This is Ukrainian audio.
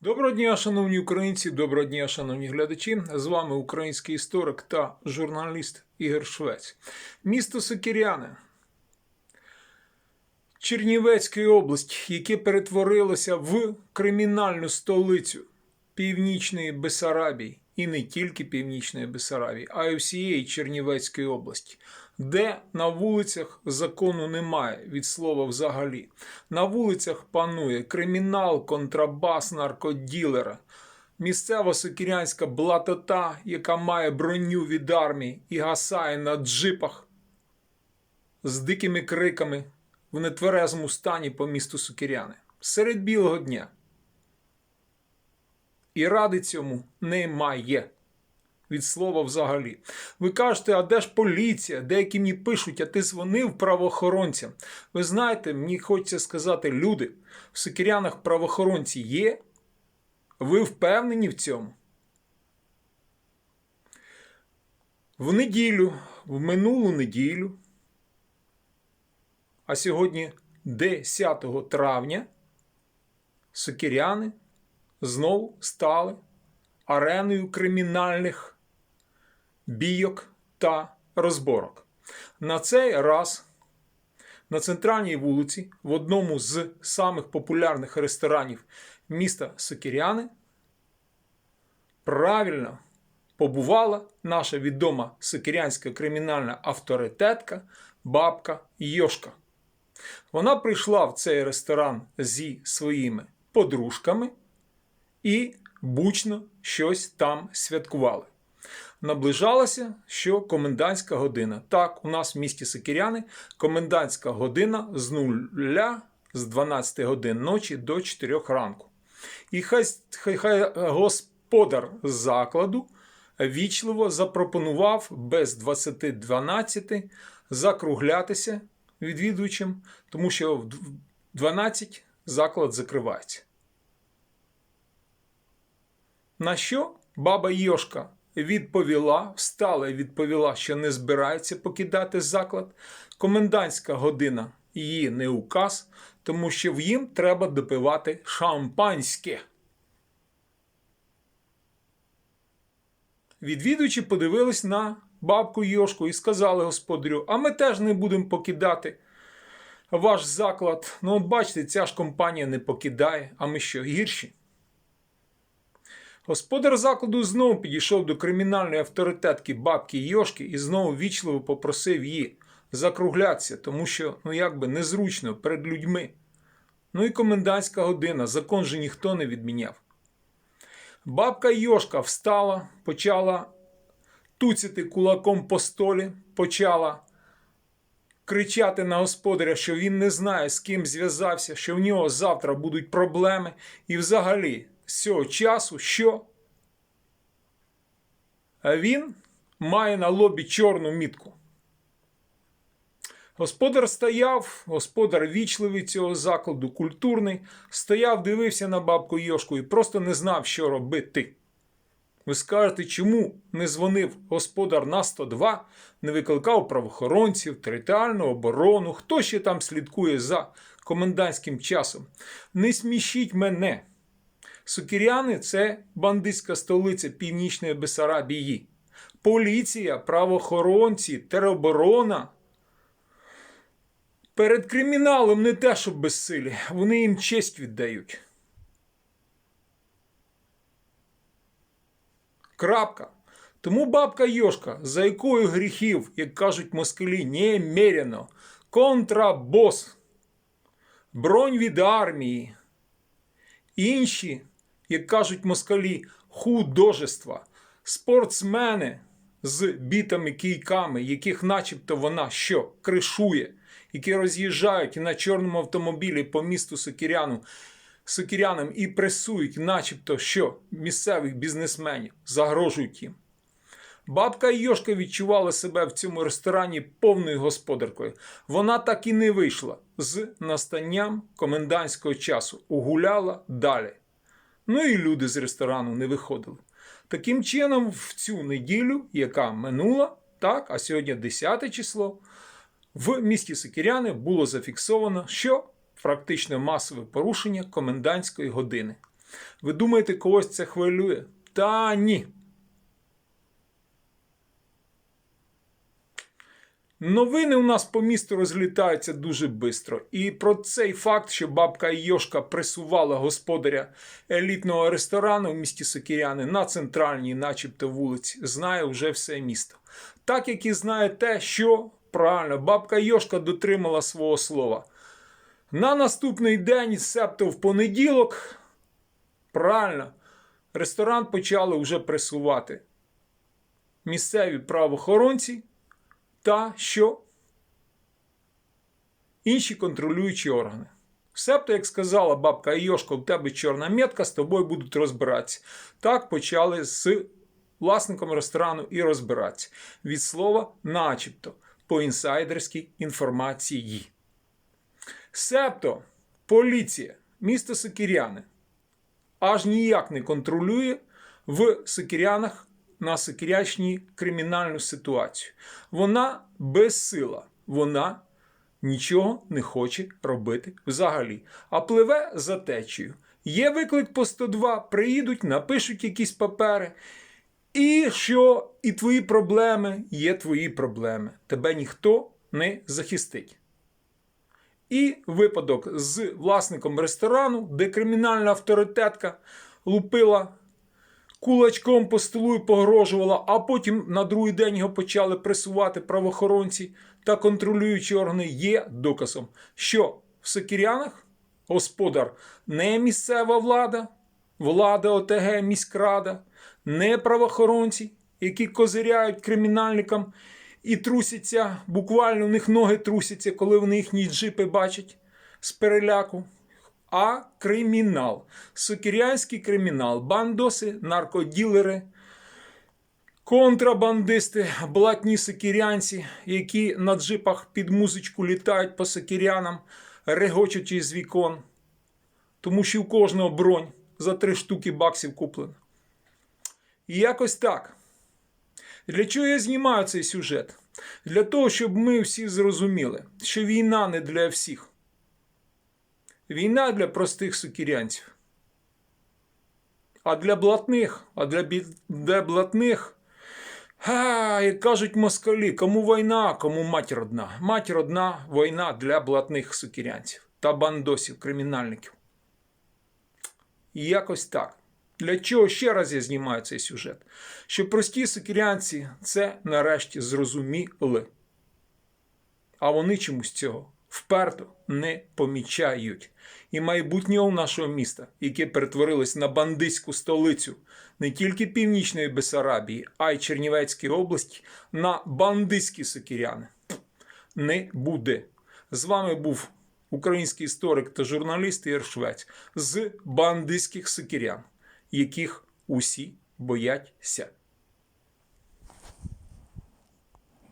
Доброго дня, шановні українці, доброго дня, шановні глядачі. З вами український історик та журналіст Ігор Швець. Місто Сокіряне, Чернівецької області, яке перетворилося в кримінальну столицю Північної Бесарабії, і не тільки Північної Бесарабії, а й всієї Чернівецької області, де на вулицях закону немає від слова взагалі. На вулицях панує кримінал, контрабас, наркоділера. Місцева сокірянська блатота, яка має броню від армії і гасає на джипах з дикими криками в нетверезому стані по місту Сокіряни серед білого дня. І ради цьому немає. Від слова взагалі. Ви кажете, а де ж поліція? Деякі мені пишуть, а ти дзвонив правоохоронцям. Ви знаєте, мені хочеться сказати, люди, в Сокірянах правоохоронці є. Ви впевнені в цьому? В неділю, в минулу неділю, а сьогодні 10 травня, сокіряни знову стали ареною кримінальних бійок та розборок. На цей раз на центральній вулиці, в одному з самих популярних ресторанів міста Сокіряни, правильно побувала наша відома сокірянська кримінальна авторитетка бабка Йошка. Вона прийшла в цей ресторан зі своїми подружками і бучно щось там святкували. Наближалася, що комендантська година. Так, у нас в місті Сокіряни комендантська година з нуля з 12 годин ночі до 4 ранку. І хай, хай, хай господар закладу вічливо запропонував без 20-12 закруглятися відвідувачам, тому що в 12 заклад закривається. На що баба Йошка відповіла, встала і відповіла, що не збирається покидати заклад. Комендантська година її не указ, тому що в їм треба допивати шампанське. Відвідувачі подивились на бабку Йошку і сказали господарю: а ми теж не будемо покидати ваш заклад. Ну, от бачите, ця ж компанія не покидає, а ми що, гірші? Господар закладу знову підійшов до кримінальної авторитетки бабки Йошки і знову вічливо попросив її закруглятися, тому що, ну якби незручно перед людьми. Ну і комендантська година, закон же ніхто не відміняв. Бабка Йошка встала, почала туцяти кулаком по столі, почала кричати на господаря, що він не знає, з ким зв'язався, що в нього завтра будуть проблеми, і взагалі з цього часу, що він має на лобі чорну мітку. Господар стояв, господар вічливий цього закладу, культурний, стояв, дивився на бабку Йошку і просто не знав, що робити. Ви скажете, чому не дзвонив господар на 102, не викликав правоохоронців, територіальну оборону, хто ще там слідкує за комендантським часом? Не смішіть мене. Сукіряни це бандитська столиця Північної Бесарабії. Поліція, правоохоронці, тероборона. Перед криміналом не те, що безсилі, вони їм честь віддають. Крапка. Тому бабка Йошка, за якою гріхів, як кажуть москалі, немерено, контрабос, бронь від армії, інші, як кажуть москалі, художества, спортсмени з бітами кійками, яких начебто вона що кришує, які роз'їжджають на чорному автомобілі по місту Сокіряну, Сокірянам і пресують, начебто, що місцевих бізнесменів загрожують їм. Бабка Йошка відчувала себе в цьому ресторані повною господаркою. Вона так і не вийшла з настанням комендантського часу, угуляла далі. Ну і люди з ресторану не виходили. Таким чином, в цю неділю, яка минула, так, а сьогодні 10 число, в місті Сокіряни було зафіксовано, що практично масове порушення комендантської години. Ви думаєте, когось це хвилює? Та ні. Новини у нас по місту розлітаються дуже швидко. І про цей факт, що бабка Йошка пресувала господаря елітного ресторану в місті Сокіряни на центральній, начебто, вулиці, знає вже все місто. Так як і знає те, що правильно, бабка Йошка дотримала свого слова. На наступний день, себто в понеділок, правильно, ресторан почали вже пресувати місцеві правоохоронці та що інші контролюючі органи. Себто, як сказала бабка Йошко, в тебе чорна метка, з тобою будуть розбиратися. Так почали з власником ресторану і розбиратися. Від слова, начебто, по інсайдерській інформації. Себто, поліція, місто Сокіряни аж ніяк не контролює в Сокірянах на Сокірячній кримінальну ситуацію. Вона безсила, вона нічого не хоче робити взагалі, а пливе за течією. Є виклик по 102, приїдуть, напишуть якісь папери. І що і твої проблеми є твої проблеми. Тебе ніхто не захистить. І випадок з власником ресторану, де кримінальна авторитетка лупила кулачком по столу погрожувала, а потім на другий день його почали пресувати правоохоронці та контролюючі органи, є доказом, що в Сокірянах господар не місцева влада, влада ОТГ, міськрада, не правоохоронці, які козиряють кримінальникам і трусяться, буквально у них ноги трусяться, коли вони їхні джипи бачать з переляку. А кримінал, сокірянський кримінал, бандоси, наркоділери, контрабандисти, блатні сокірянці, які на джипах під музичку літають по сокірянам, регочучи з вікон. Тому що у кожного бронь за три штуки баксів куплена. І якось так. Для чого я знімаю цей сюжет? Для того, щоб ми всі зрозуміли, що війна не для всіх. Війна для простих сукірянців. А для блатних, а для, бі... для блатних, а, як кажуть москалі, кому війна, кому мать родна. Мать родна війна для блатних сукірянців та бандосів, кримінальників. І якось так. Для чого ще раз я знімаю цей сюжет? Щоб прості сокірянці це нарешті зрозуміли. А вони чомусь цього вперто не помічають. І майбутнього нашого міста, яке перетворилось на бандитську столицю не тільки Північної Бесарабії, а й Чернівецької області, на бандитські сокіряни, не буде. З вами був український історик та журналіст Ігор Швець з бандитських сокірян яких усі бояться.